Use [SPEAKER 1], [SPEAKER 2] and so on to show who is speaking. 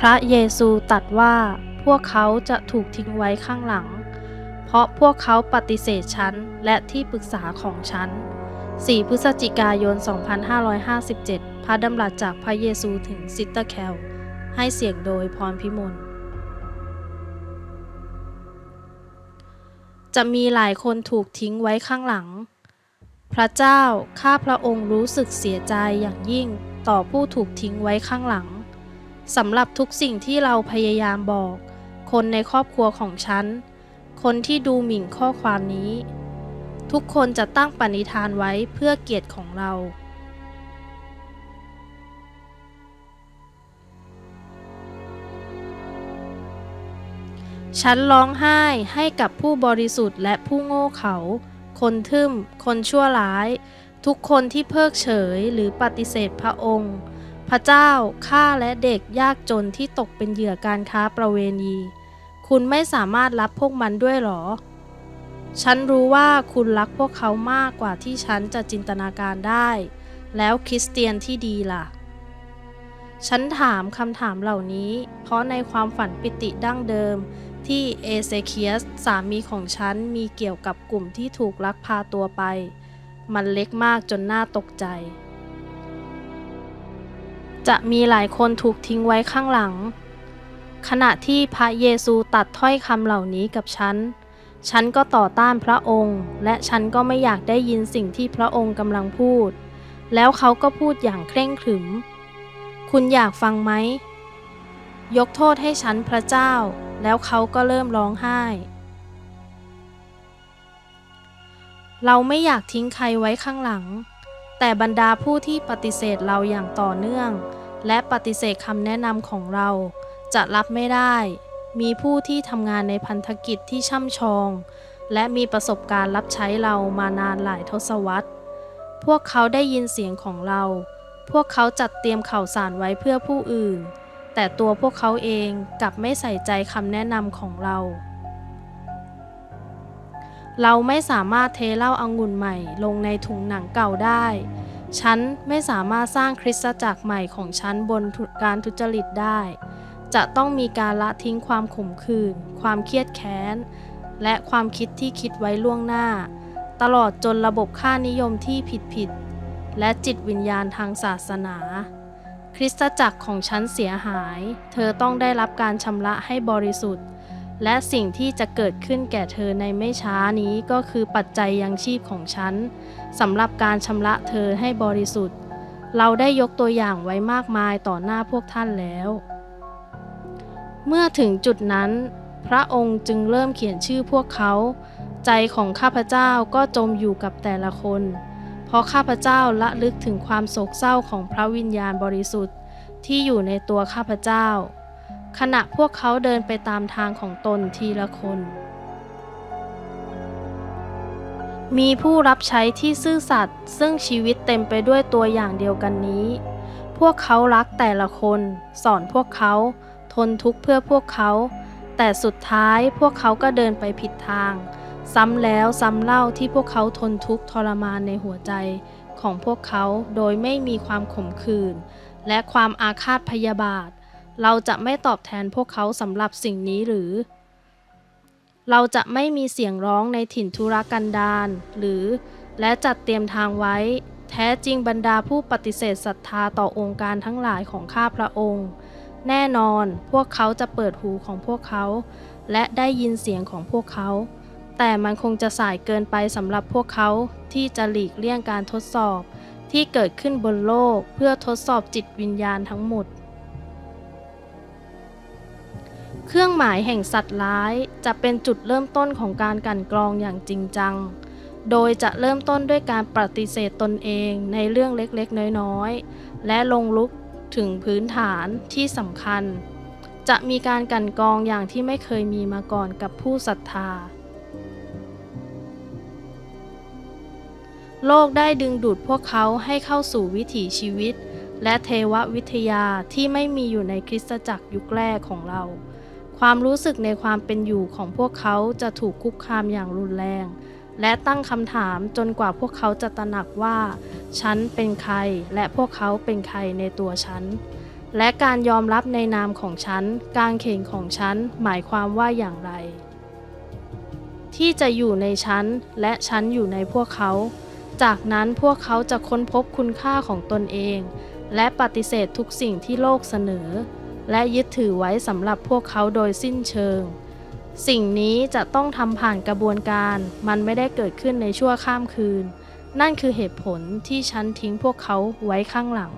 [SPEAKER 1] พระเยซูตรัสว่าพวกเขาจะถูกทิ้งไว้ข้างหลัง เพราะพวกเขาปฏิเสธฉันและที่ปรึกษาของฉัน 4 พฤศจิกายน 2557 พระดำรัสจากพระเยซูถึงซิสเตอร์แคล ให้เสียงโดยพรพิมล จะมีหลายคนถูกทิ้งไว้ข้างหลัง พระเจ้าข้าพระองค์รู้สึกเสียใจอย่างยิ่งต่อผู้ถูกทิ้งไว้ข้างหลัง สำหรับทุกสิ่งที่เราพยายามบอก คนในครอบครัวของฉัน คนที่ดูหมิ่นข้อความนี้ ทุกคนจะตั้งปณิธานไว้เพื่อเกียรติของเราฉันร้องไห้ให้กับผู้บริสุทธิ์และผู้โง่เขลาคนทึมคนชั่วร้าย ทุกคนที่เพิกเฉยหรือปฏิเสธพระองค์ พระเจ้าข้าและเด็กยากจนที่ตกเป็นเหยื่อการค้าประเวณี คุณไม่สามารถรับพวกมันด้วยหรอ ฉันรู้ว่าคุณรักพวกเขามากกว่าที่ฉันจะจินตนาการได้ แล้วคริสเตียนที่ดีล่ะ ฉันถามคำถามเหล่านี้ เพราะในความฝันปิติดั้งเดิมที่เอเซเคียสสามีของฉันมีเกี่ยวกับกลุ่มที่ถูกลักพาตัวไป มันเล็กมากจนน่าตกใจ จะมีหลายคนถูกทิ้งไว้ข้างหลัง ขณะที่พระเยซูตัดถ้อยคำเหล่านี้กับฉัน ฉันก็ต่อต้านพระองค์ และฉันก็ไม่อยากได้ยินสิ่งที่พระองค์กำลังพูด แล้วเขาก็พูดอย่างเคร่งขรึม คุณอยากฟังไหม ยกโทษให้ฉันพระเจ้า แล้วเขาก็เริ่มร้องไห้ เราไม่อยากทิ้งใครไว้ข้างหลัง แต่บรรดาผู้ที่ปฏิเสธเราอย่างต่อเนื่อง และปฏิเสธคำแนะนำของเรา จะรับไม่ได้ มีผู้ที่ทำงานในพันธกิจที่ช่ำชอง และมีประสบการณ์รับใช้เรามานานหลายทศวรรษ พวกเขาได้ยินเสียงของเรา พวกเขาจัดเตรียมข่าวสารไว้เพื่อผู้อื่น แต่ตัวพวกเขาเองกลับไม่ใส่ใจคำแนะนำของเรา เราไม่สามารถเทเหล้าอางุ่นใหม่ลงในถุงหนังเก่าได้ ฉันไม่สามารถสร้างคริสตจักรใหม่ของฉันบนการทุจริตได้ จะต้องมีการละทิ้งความขมขื่น ความเครียดแค้น และความคิดที่คิดไว้ล่วงหน้า ตลอดจนระบบค่านิยมที่ผิดๆ และจิตวิญญาณทางศาสนา คริสตจักรของฉันเสียหาย เธอต้องได้รับการชำระให้บริสุทธิ์ และสิ่งที่จะเกิดขึ้นแก่เธอในไม่ช้านี้ก็คือปัจจัยยังชีพของฉันสำหรับการชำระเธอให้บริสุทธิ์ เราได้ยกตัวอย่างไว้มากมายต่อหน้าพวกท่านแล้ว เมื่อถึงจุดนั้น พระองค์จึงเริ่มเขียนชื่อพวกเขา ใจของข้าพเจ้าก็จมอยู่กับแต่ละคน เพราะข้าพเจ้าละลึกถึงความโศกเศร้าของพระวิญญาณบริสุทธิ์ที่อยู่ในตัวข้าพเจ้า ขณะพวกเขาเดินไปตามทางของตนทีละคน มีผู้รับใช้ที่ซื่อสัตย์ซึ่งชีวิตเต็มไปด้วยตัวอย่างเดียวกันนี้ พวกเขารักแต่ละคน สอนพวกเขา ทนทุกข์เพื่อพวกเขา แต่สุดท้ายพวกเขาก็เดินไปผิดทาง ซ้ำแล้วซ้ำเล่าที่พวกเขาทนทุกข์ทรมานในหัวใจของพวกเขาโดยไม่มีความขมขื่นและความอาฆาตพยาบาท เราจะไม่ตอบแทนพวกเขาสำหรับสิ่งนี้หรือ เราจะไม่มีเสียงร้องในถิ่นธุรกันดารหรือ และจัดเตรียมทางไว้ แท้จริงบรรดาผู้ปฏิเสธศรัทธาต่อองค์การทั้งหลายของข้าพระองค์ แน่นอนพวกเขาจะเปิดหูของพวกเขา และได้ยินเสียงของพวกเขา แต่มันคงจะสายเกินไปสำหรับพวกเขาที่จะหลีกเลี่ยงการทดสอบที่เกิดขึ้นบนโลกเพื่อทดสอบจิตวิญญาณทั้งหมด เครื่องหมายแห่งสัตว์ร้ายจะเป็นจุดเริ่มต้นของการกั่นกรองอย่างจริงจัง โดยจะเริ่มต้นด้วยการปฏิเสธตนเองในเรื่องเล็กๆ น้อยๆ และลงลุกถึงพื้นฐานที่สำคัญ จะมีการกั่นกรองอย่างที่ไม่เคยมีมาก่อนกับผู้ศรัทธา โลกได้ดึงดูดพวกเขาให้เข้าสู่วิถีชีวิตและเทววิทยาที่ไม่มีอยู่ในคริสตจักรยุคแรกของเรา ความรู้สึกในความเป็นอยู่ของพวกเขาจะถูกคุกคามอย่างรุนแรง และตั้งคำถามจนกว่าพวกเขาจะตระหนักว่า ฉันเป็นใครและพวกเขาเป็นใครในตัวฉัน และการยอมรับในนามของฉัน กางเขนของฉัน หมายความว่าอย่างไร ที่จะอยู่ในฉันและฉันอยู่ในพวกเขา จากนั้นพวกเขาจะค้นพบคุณค่าของตนเอง และปฏิเสธทุกสิ่งที่โลกเสนอ และยึดถือไว้สำหรับพวกเขาโดยสิ้นเชิง สิ่งนี้จะต้องทำผ่านกระบวนการ มันไม่ได้เกิดขึ้นในชั่วข้ามคืน นั่นคือเหตุผลที่ฉันทิ้งพวกเขาไว้ข้างหลัง